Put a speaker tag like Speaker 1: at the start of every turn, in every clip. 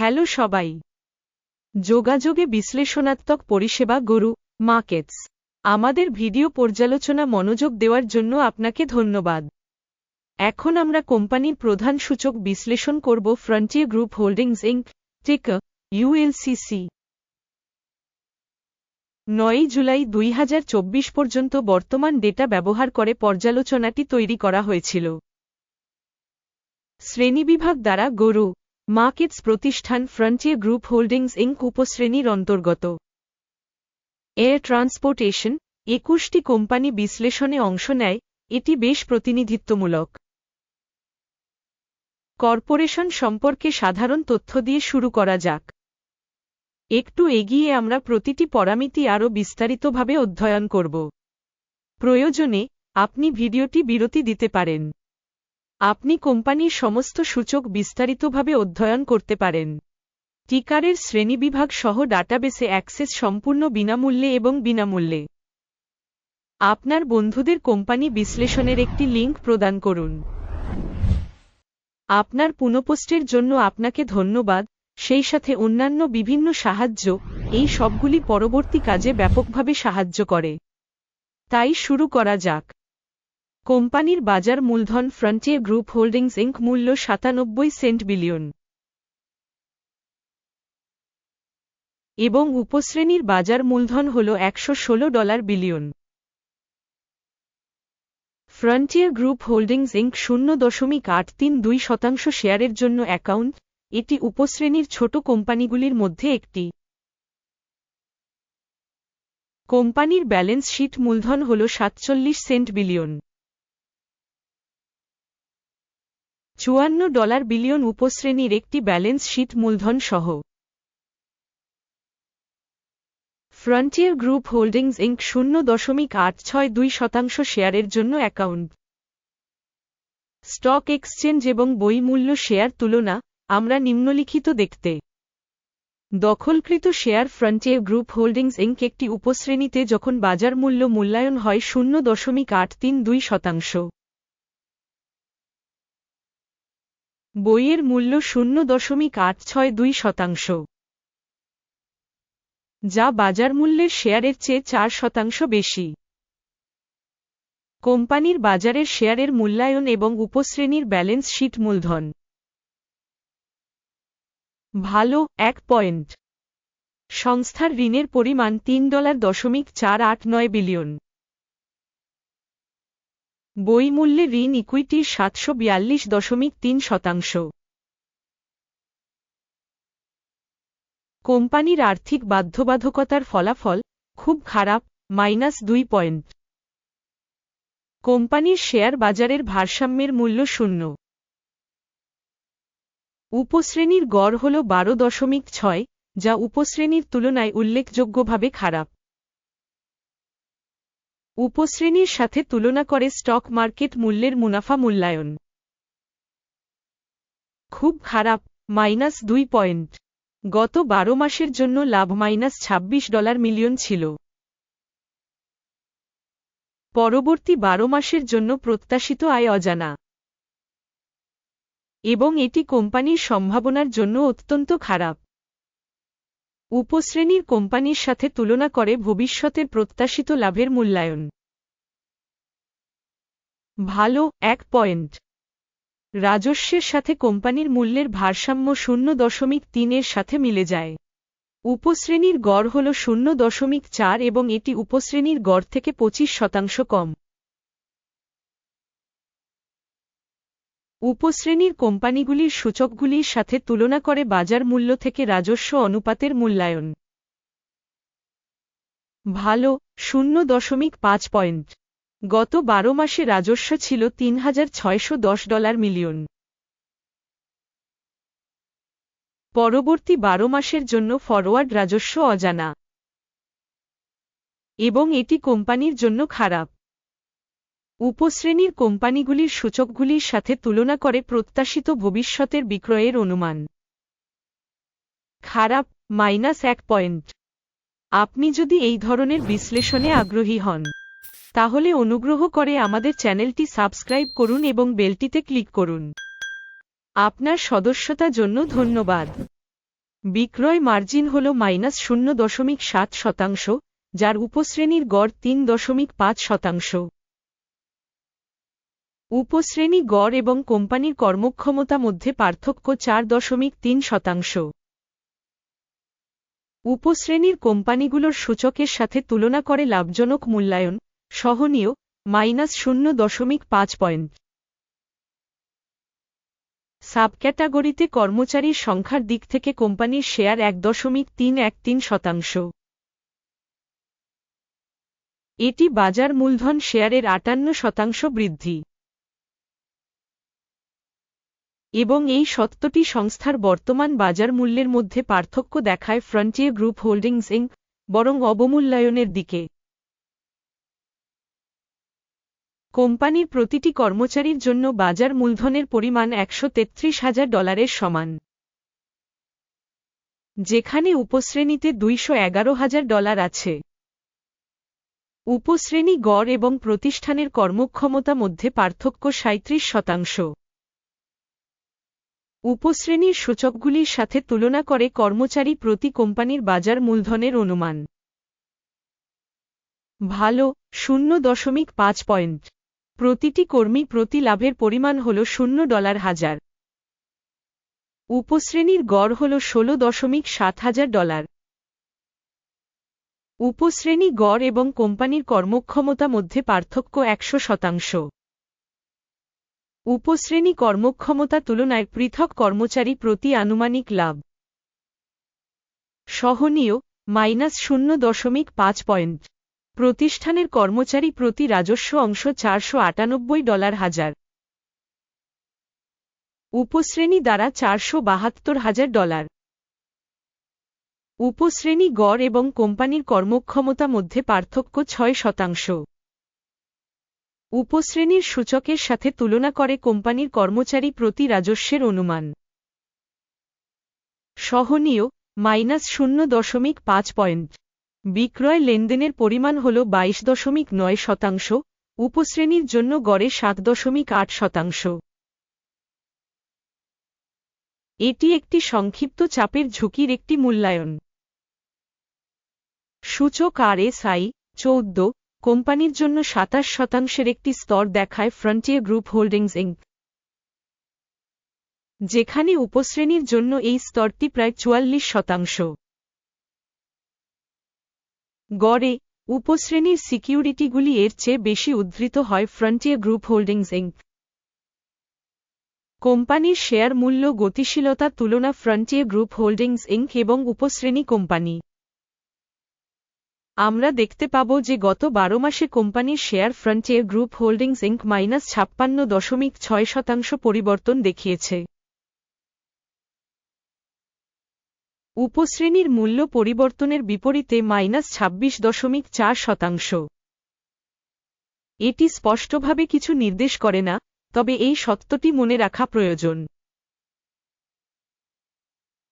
Speaker 1: Hello সবাই। যোগাযোগে বিশ্লেষণাত্মক পরিষেবা গুরু মার্কেটস আমাদের ভিডিও পর্যালোচনা মনোযোগ দেওয়ার জন্য আপনাকে ধন্যবাদ। এখন আমরা কোম্পানির প্রধান সূচক বিশ্লেষণ করব ফ্রন্টিয়ার গ্রুপ হোল্ডিংস ইঙ্ক টিকা ইউএলসিসি নয়ই জুলাই দুই হাজার চব্বিশ পর্যন্ত বর্তমান ডেটা ব্যবহার করে পর্যালোচনাটি তৈরি করা হয়েছিল। শ্রেণীবিভাগ দ্বারা গরু মার্কেটস প্রতিষ্ঠান ফ্রন্টিয়ার গ্রুপ হোল্ডিংস ইঙ্ক উপশ্রেণীর অন্তর্গত। এয়ার ট্রান্সপোর্টেশন একুশটি কোম্পানি বিশ্লেষণে অংশ নেয়, এটি বেশ প্রতিনিধিত্বমূলক। কর্পোরেশন সম্পর্কে সাধারণ তথ্য দিয়ে শুরু করা যাক। একটু এগিয়ে আমরা প্রতিটি পরামিতি আরও বিস্তারিতভাবে অধ্যয়ন করব। প্রয়োজনে আপনি ভিডিওটি বিরতি দিতে পারেন। আপনি কোম্পানির সমস্ত সূচক বিস্তারিতভাবে অধ্যয়ন করতে পারেন। টিকারের শ্রেণীবিভাগ সহ ডাটাবেসে অ্যাক্সেস সম্পূর্ণ বিনামূল্যে এবং বিনামূল্যে। আপনার বন্ধুদের কোম্পানি বিশ্লেষণের একটি লিঙ্ক প্রদান করুন। আপনার পুনঃপোস্টের জন্য আপনাকে ধন্যবাদ, সেই সাথে অন্যান্য বিভিন্ন সাহায্য, এই সবগুলি পরবর্তী কাজে ব্যাপকভাবে সাহায্য করে। তাই শুরু করা যাক। কোম্পানির বাজার মূলধন ফ্রন্টিয়ার গ্রুপ হোল্ডিংস ইঙ্ক মূল্য সাতানব্বই সেন্ট বিলিয়ন। এবং উপশ্রেণীর বাজার মূলধন হল একশো ষোলো dollar billion. Frontier Group Holdings Inc শূন্য দশমিক আট তিন দুই শতাংশ শেয়ারের জন্য অ্যাকাউন্ট, এটি উপশ্রেণীর ছোট কোম্পানিগুলির মধ্যে একটি। কোম্পানির ব্যালেন্স শিট মূলধন হল সাতচল্লিশ সেন্ট বিলিয়ন। চুয়ান্ন ডলার বিলিয়ন উপশ্রেণীর একটি ব্যালেন্স শিট মূলধন সহ। ফ্রন্টিয়ার গ্রুপ হোল্ডিংস ইঙ্ক শূন্য দশমিক আট ছয় দুই শতাংশ শেয়ারের জন্য অ্যাকাউন্ট। স্টক এক্সচেঞ্জ এবং বই মূল্য শেয়ার তুলনা, আমরা নিম্নলিখিত দেখতে। দখলকৃত share Frontier Group Holdings Inc একটি উপশ্রেণীতে যখন বাজার মূল্য মূল্যায়ন হয় শূন্য দশমিক আট তিন দুই শতাংশ। বইয়ের মূল্য শূন্য দশমিক আট ছয় দুই শতাংশ। যা বাজার মূল্যের শেয়ারের চেয়ে চার শতাংশ বেশি। কোম্পানির বাজারের শেয়ারের মূল্যায়ন এবং উপশ্রেণীর ব্যালেন্স শিট মূলধন। ভালো, এক পয়েন্ট। সংস্থার ঋণের পরিমাণ তিন ডলার দশমিক চার আট নয় বিলিয়ন। বই মূল্যে ঋণ ইকুইটির সাতশো বিয়াল্লিশ দশমিক তিন শতাংশ। কোম্পানির আর্থিক বাধ্যবাধকতার ফলাফল খুব খারাপ, মাইনাস দুই পয়েন্ট। কোম্পানির শেয়ার বাজারের ভারসাম্যের মূল্য শূন্য। উপশ্রেণীর গড় হল বারো দশমিক ছয়, যা উপশ্রেণীর তুলনায় উল্লেখযোগ্যভাবে খারাপ। উপশ্রেণীর সাথে তুলনা করে স্টক মার্কেট মূল্যের মুনাফা মূল্যায়ন। খুব খারাপ, মাইনাস দুই পয়েন্ট। গত বারো মাসের জন্য লাভ মাইনাস ২৬ ডলার মিলিয়ন ছিল। পরবর্তী বারো মাসের জন্য প্রত্যাশিত আয় অজানা। এবং এটি কোম্পানির সম্ভাবনার জন্য অত্যন্ত খারাপ। উপশ্রেণীর কোম্পানির সাথে তুলনা করে ভবিষ্যতের প্রত্যাশিত লাভের মূল্যায়ন। ভালো, এক পয়েন্ট। রাজস্বের সাথে কোম্পানির মূল্যের ভারসাম্য শূন্য দশমিক তিনের সাথে মিলে যায়। উপশ্রেণীর গড় হল শূন্য দশমিক চার এবং এটি উপশ্রেণীর গড় থেকে পঁচিশ শতাংশ কম। উপশ্রেণীর কোম্পানিগুলির সূচকগুলির সাথে তুলনা করে বাজার মূল্য থেকে রাজস্ব অনুপাতের মূল্যায়ন। ভালো, শূন্য দশমিক পাঁচ পয়েন্ট। গত বারো মাসে রাজস্ব ছিল তিন হাজার ছয়শো দশ ডলার মিলিয়ন। পরবর্তী বারো মাসের জন্য ফরওয়ার্ড রাজস্ব অজানা। এবং এটি কোম্পানির জন্য খারাপ। উপশ্রেণীর কোম্পানিগুলির সূচকগুলির সাথে তুলনা করে প্রত্যাশিত ভবিষ্যতের বিক্রয়ের অনুমান। খারাপ, মাইনাস এক পয়েন্ট। আপনি যদি এই ধরনের বিশ্লেষণে আগ্রহী হন, তাহলে অনুগ্রহ করে আমাদের চ্যানেলটি সাবস্ক্রাইব করুন এবং বেলটিতে ক্লিক করুন। আপনার সদস্যতা জন্য ধন্যবাদ। বিক্রয় মার্জিন হল মাইনাস শূন্য দশমিক সাত শতাংশ, যার উপশ্রেণীর গড় তিন দশমিক পাঁচ শতাংশ। উপশ্রেণী গড় এবং কোম্পানির কর্মক্ষমতা মধ্যে পার্থক্য চার দশমিক তিন শতাংশ। উপশ্রেণীর কোম্পানিগুলোর সূচকের সাথে তুলনা করে লাভজনক মূল্যায়ন, সহনীয়, মাইনাস শূন্য দশমিক পাঁচ পয়েন্ট। সাবক্যাটাগরিতে কর্মচারীর সংখ্যার দিক থেকে কোম্পানির শেয়ার এক দশমিক তিন এক তিন শতাংশ। এটি বাজার মূলধন শেয়ারের আটান্ন শতাংশ বৃদ্ধি। এবং এই সত্যটি সংস্থার বর্তমান বাজার মূল্যের মধ্যে পার্থক্য দেখায় ফ্রন্টিয়ার গ্রুপ হোল্ডিংস ইং বরং অবমূল্যায়নের দিকে। কোম্পানির প্রতিটি কর্মচারীর জন্য বাজার মূলধনের পরিমাণ একশো হাজার ডলারের সমান। যেখানে উপশ্রেণীতে দুইশো হাজার ডলার আছে। উপশ্রেণী গড় এবং প্রতিষ্ঠানের কর্মক্ষমতা মধ্যে পার্থক্য সাঁত্রিশ শতাংশ। উপশ্রেণীর সূচকগুলির সাথে তুলনা করে কর্মচারী প্রতি কোম্পানির বাজার মূলধনের অনুমান। ভালো, শূন্য দশমিক পাঁচ পয়েন্ট। প্রতিটি কর্মী প্রতি লাভের পরিমাণ হল শূন্য ডলার হাজার। উপশ্রেণীর গড় হল ষোলো দশমিক সাত হাজার ডলার। উপশ্রেণী গড় এবং কোম্পানির কর্মক্ষমতা মধ্যে পার্থক্য একশো শতাংশ। উপশ্রেণী কর্মক্ষমতা তুলনায় পৃথক কর্মচারী প্রতি আনুমানিক লাভ সহনীয়, মাইনাস শূন্য দশমিক পাঁচ পয়েন্ট। প্রতিষ্ঠানের কর্মচারী প্রতি রাজস্ব অংশ চারশো আটানব্বই ডলার হাজার। উপশ্রেণী দ্বারা চারশো বাহাত্তর হাজার ডলার। উপশ্রেণী গড় এবং কোম্পানির কর্মক্ষমতা মধ্যে পার্থক্য ছয় শতাংশ। উপশ্রেণীর সূচকের সাথে তুলনা করে কোম্পানির কর্মচারী প্রতি রাজস্বের অনুমান। সহনীয়, মাইনাস শূন্য দশমিক পাঁচ পয়েন্ট। বিক্রয় লেনদেনের পরিমাণ হল বাইশ দশমিক নয় শতাংশ, উপশ্রেণীর জন্য গড়ে সাত দশমিক আট শতাংশ। এটি একটি সংক্ষিপ্ত চাপের ঝুঁকির একটি মূল্যায়ন। সূচক আর এস আই চৌদ্দ কোম্পানির জন্য সাতাশ শতাংশের একটি স্তর দেখায় ফ্রন্টিয়ার গ্রুপ হোল্ডিংস ইঙ্ক যেখানে উপশ্রেণীর জন্য এই স্তরটি প্রায় চুয়াল্লিশ শতাংশ। গড়ে, উপশ্রেণীর সিকিউরিটিগুলি এর চেয়ে বেশি উদ্ধৃত হয় ফ্রন্টিয়ার গ্রুপ হোল্ডিংস ইঙ্ক কোম্পানির শেয়ার মূল্য গতিশীলতা তুলনা ফ্রন্টিয়ার গ্রুপ হোল্ডিংস ইঙ্ক এবং উপশ্রেণী কোম্পানি। আমরা দেখতে পাব যে গত বারো মাসে কোম্পানির share Frontier Group Holdings Inc minus ছাপ্পান্ন দশমিক ছয় শতাংশ পরিবর্তন দেখিয়েছে। উপশ্রেণীর মূল্য পরিবর্তনের বিপরীতে মাইনাস ছাব্বিশ দশমিক চার শতাংশ। এটি স্পষ্টভাবে কিছু নির্দেশ করে না, তবে এই সত্যটি মনে রাখা প্রয়োজন।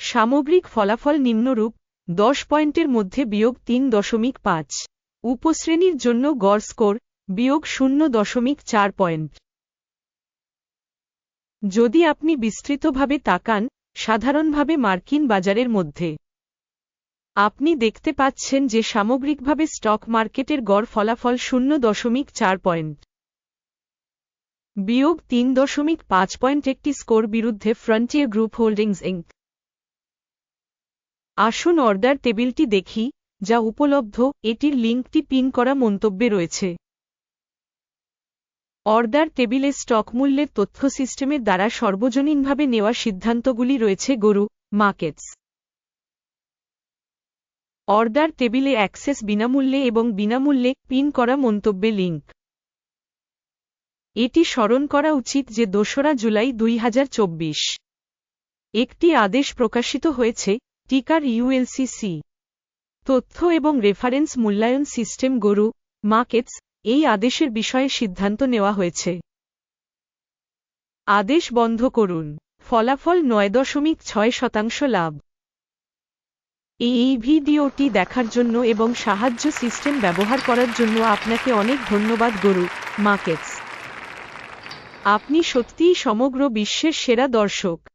Speaker 1: সামগ্রিক ফলাফল নিম্নরূপ দশ পয়েন্টের মধ্যে বিয়োগ তিন দশমিক পাঁচ। উপশ্রেণীর জন্য গড় স্কোর বিয়োগ শূন্য দশমিক চার পয়েন্ট। যদি আপনি বিস্তৃতভাবে তাকান, সাধারণভাবে মার্কিন বাজারের মধ্যে। আপনি দেখতে পাচ্ছেন যে সামগ্রিকভাবে স্টক মার্কেটের গড় ফলাফল শূন্য দশমিক চার পয়েন্ট। বিয়োগ তিন দশমিক পাঁচ পয়েন্ট একটি স্কোর বিরুদ্ধে ফ্রন্টিয়ার গ্রুপ হোল্ডিংস ইঙ্ক আসুন অর্ডার টেবিলটি দেখি, যা উপলব্ধ, এটির লিঙ্কটি পিন করা মন্তব্যে রয়েছে। অর্ডার টেবিলে স্টক মূল্যের তথ্য সিস্টেমের দ্বারা সর্বজনীনভাবে নেওয়া সিদ্ধান্তগুলি রয়েছে গরু, মার্কেটস। অর্ডার টেবিলে অ্যাক্সেস বিনামূল্যে এবং বিনামূল্যে পিন করা মন্তব্যে লিঙ্ক। এটি স্মরণ করা উচিত যে দোসরা জুলাই দুই হাজার চব্বিশ। একটি আদেশ প্রকাশিত হয়েছে টিকার ইউএলসিসি তথ্য এবং রেফারেন্স মূল্যায়ন সিস্টেম গরু, মার্কেটস, এই আদেশের বিষয়ে সিদ্ধান্ত নেওয়া হয়েছে। আদেশ বন্ধ করুন। ফলাফল নয় দশমিক ছয় শতাংশ লাভ। এই ভিডিওটি দেখার জন্য এবং সাহায্য সিস্টেম ব্যবহার করার জন্য আপনাকে অনেক ধন্যবাদ গরু, মার্কেটস। আপনি সত্যিই সমগ্র বিশ্বের সেরা দর্শক।